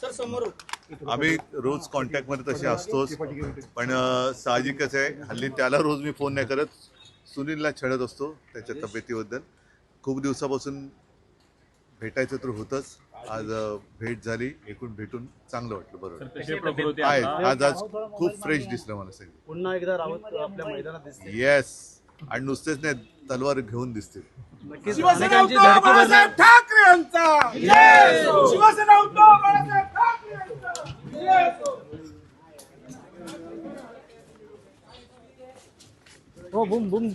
Sir समोर आम्ही रोज कॉन्टॅक्टमध्ये तसे असतोच पण साहजिकच आहे हल्ली त्याला रोज मी फोन नाही करत. सुनीलला छळत असतो त्याच्या तब्येतीबद्दल. खूप दिवसापासून भेटायचं तर होतंच. आज भेट झाली एकूण भेटून चांगलं वाटलं बरोबर. आहे आज आज खूप फ्रेश दिसलं मला सगळं. पुन्हा एकदा रावत आपल्या मैदानात दिसते येस आणि नुसतेच नाही तलवार घेऊन दिसतील. शिवसेना. ठाकरे यांचा शिवसेना 어, 몸, 몸.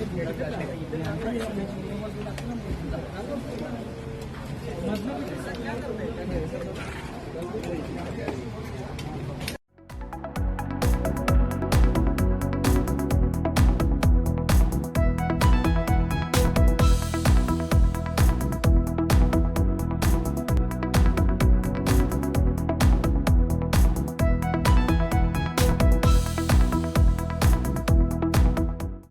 मतलब क्या कर रहे हैं